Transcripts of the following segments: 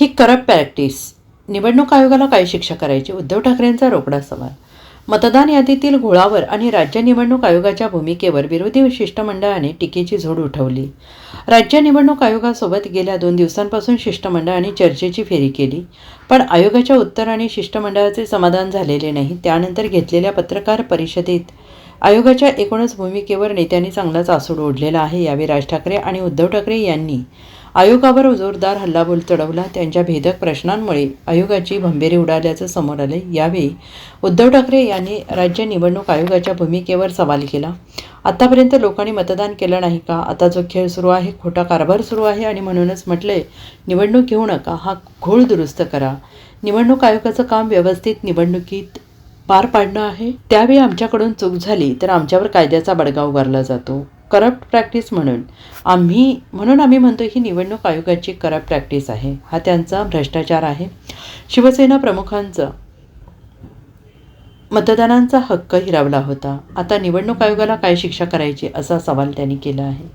ही corrupt practice निवडणूक आयोगाला काय शिक्षा करायची? उद्धव ठाकरेंचा रोकडा सवाल. मतदान यादीतील घोळावर आणि राज्य निवडणूक आयोगाच्या भूमिकेवर विरोधी शिष्टमंडळाने टीकेची झोड उठवली. राज्य निवडणूक आयोगासोबत गेल्या दोन दिवसांपासून शिष्टमंडळाने चर्चेची फेरी केली. पण आयोगाच्या उत्तर आणि शिष्टमंडळाचे समाधान झालेले नाही. त्यानंतर घेतलेल्या पत्रकार परिषदेत आयोगाच्या एकूणच भूमिकेवर नेत्यांनी चांगलाच आसूड ओढलेला आहे यावेळी राज ठाकरे आणि उद्धव ठाकरे यांनी आयोगावर जोरदार हल्लाबोल चढवला. त्यांच्या भेदक प्रश्नांमुळे आयोगाची भंभेरी उडाल्याचं समोर आले यावेळी उद्धव ठाकरे यांनी राज्य निवडणूक आयोगाच्या भूमिकेवर सवाल केला. आतापर्यंत लोकांनी मतदान केलं नाही का? आता जो खेळ सुरू आहे खोटा कारभार सुरू आहे आणि म्हणूनच म्हटले निवडणूक घेऊ नका. हा घोळ दुरुस्त करा. निवडणूक आयोगाचं काम व्यवस्थित निवडणुकीत पार पाडणं आहे. त्यावेळी आमच्याकडून चूक झाली तर आमच्यावर कायद्याचा बडगा उगारला जातो. करप्ट प्रॅक्टिस म्हणून. आम्ही म्हणून आम्ही म्हणतो ही निवडणूक आयोगाची करप्ट प्रॅक्टिस आहे. हा त्यांचा भ्रष्टाचार आहे. शिवसेना प्रमुखांचा मतदानांचा हक्क हिरावला होता. आता निवडणूक आयोगाला काय शिक्षा करायची असा सवाल त्यांनी केला आहे.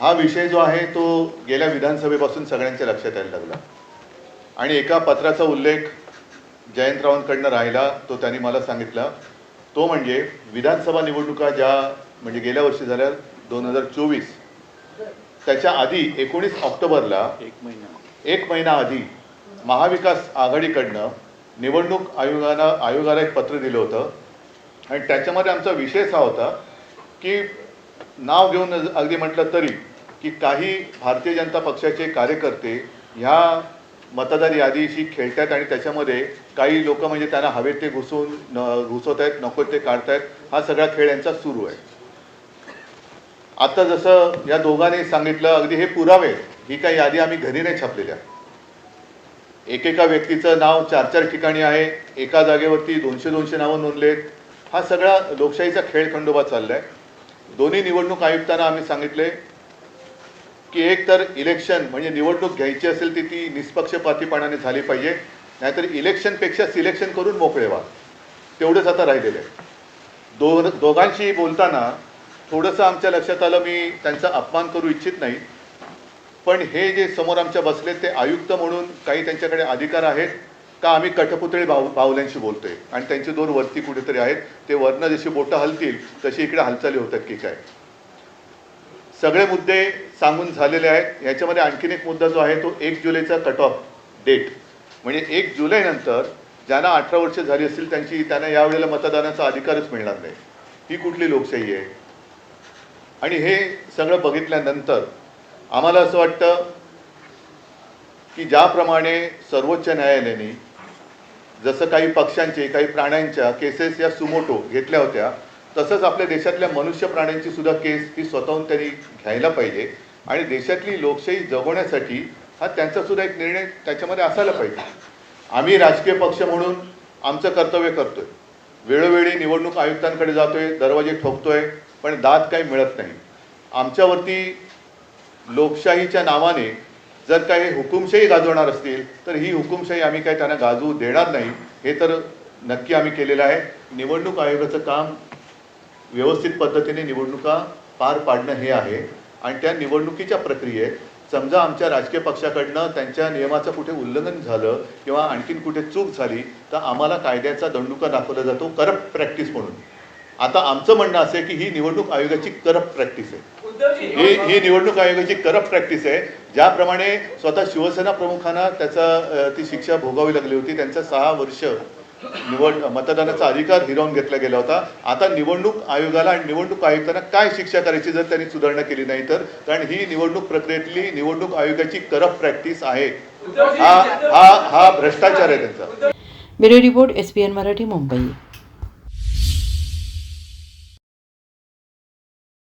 हा विषय जो आहे तो गेल्या विधानसभेपासून सगळ्यांच्या लक्षात यायला लागला. आणि एका पत्राचा उल्लेख जयंतरावांकडनं राहिला तो त्यांनी मला सांगितला. तो म्हणजे विधानसभा निवडणुका ज्या म्हणजे गेल्या वर्षी झाल्या दोन हजार चोवीस. त्याच्या आधी एकोणीस ऑक्टोबरला एक महिना. एक महिना आधी महाविकास आघाडीकडनं निवडणूक आयोगाला आयोगाला एक पत्र दिलं होतं. आणि त्याच्यामध्ये आमचा विषयच हा होता की नाव घेऊन अगदी म्हटलं तरी की काही भारतीय जनता पक्षाचे कार्यकर्ते ह्या मतदार यादीशी खेळतात आणि त्याच्यामध्ये काही लोक म्हणजे त्यांना हवे ते घुसून घुसवत आहेत नको ते काढतायत. हा सगळा खेळ यांचा सुरू आहे. आता जसं या दोघांनी सांगितलं अगदी हे पुरावे ही काही यादी आम्ही घरी नाही छापलेल्या. एकेका व्यक्तीचं नाव चार चार ठिकाणी आहे एका जागेवरती दोनशे दोनशे नावं नोंदलेत. हा सगळा लोकशाहीचा खेळ खंडोबा चाललाय. दोन्ही निवडणूक आयुक्तांना आम्ही सांगितले की एक तर इलेक्शन म्हणजे निवडणूक घ्यायची असेल ती ती निष्पक्षपातीपणाने झाली पाहिजे नाहीतर इलेक्शनपेक्षा सिलेक्शन करून मोकळे व्हा. तेवढंच आता राहिलेलं आहे. दो दोघांशी बोलताना थोडंसं आमच्या लक्षात आलं मी त्यांचा अपमान करू इच्छित नाही. पण हे जे समोर आमच्या बसले ते आयुक्त म्हणून काही त्यांच्याकडे अधिकार आहेत का आम्ही कठपुतळी भाव बाहुल्यांशी बोलतोय? आणि त्यांचे दोन वरती कुठेतरी आहेत ते वरनं जशी बोटं हलतील तशी इकडे हालचाली होतात की काय? सगळे मुद्दे सांगून झालेले आहेत. याच्यामध्ये आणखीन एक मुद्दा जो आहे तो एक जुलैचा कट ऑफ डेट म्हणजे एक जुलैनंतर ज्यांना अठरा वर्ष झाली असतील त्यांची त्यांना यावेळेला मतदानाचा अधिकारच मिळणार नाही. ही कुठली लोकशाही आहे? आणि हे सगळं बघितल्यानंतर आम्हाला असं वाटतं की ज्याप्रमाणे सर्वोच्च न्यायालयाने जसं काही पक्ष्यांचे काही प्राण्यांच्या केसेस या सुमोटो घेतल्या होत्या तसंच आपल्या देशातल्या मनुष्य प्राण्यांची सुद्धा केस ही स्वतःहून त्यांनी घ्यायला पाहिजे आणि देशातली लोकशाही जगवण्यासाठी हा त्यांचा सुद्धा एक निर्णय त्याच्यामध्ये असायला पाहिजे. आम्ही राजकीय पक्ष म्हणून आमचं कर्तव्य करतोय. वेळोवेळी निवडणूक आयुक्तांकडे जातोय दरवाजे ठोकतोय पण दाद काही मिळत नाही. आमच्यावरती लोकशाहीच्या नावाने जर काही हुकुमशाही गाजवणार असतील तर ही हुकुमशाही आम्ही काही त्यांना गाजवू देणार नाही हे तर नक्की आम्ही केलेलं आहे. निवडणूक आयोगाचं काम व्यवस्थित पद्धतीने निवडणुका पार पाडणं हे आहे. आणि त्या निवडणुकीच्या प्रक्रियेत समजा आमच्या राजकीय पक्षाकडनं त्यांच्या नियमाचं कुठे उल्लंघन झालं किंवा आणखीन कुठे चूक झाली तर आम्हाला कायद्याचा दंडुका दाखवला जातो करप्ट प्रॅक्टिस म्हणून. आता आमचं म्हणणं असं आहे की ही निवडणूक आयोगाची करप्ट प्रॅक्टिस आहे. ही ही निवडणूक आयोगाची करप्ट प्रॅक्टिस आहे. ज्याप्रमाणे स्वतः शिवसेना प्रमुखांना त्याचा ती शिक्षा भोगावी लागली होती. त्यांचा सहा वर्ष निवड मतदानाचा अधिकार हिरावून घेतला गेला होता. आता निवडणूक आयोगाला आणि निवडणूक आयुक्तांना काय शिक्षा करायची जर त्यांनी सुधारणा केली नाही तर? कारण ही निवडणूक प्रक्रियेतली निवडणूक आयोगाची करप्ट प्रॅक्टिस आहे. हा हा हा भ्रष्टाचार आहे त्यांचा. Bureau report S P N Marathi Mumbai.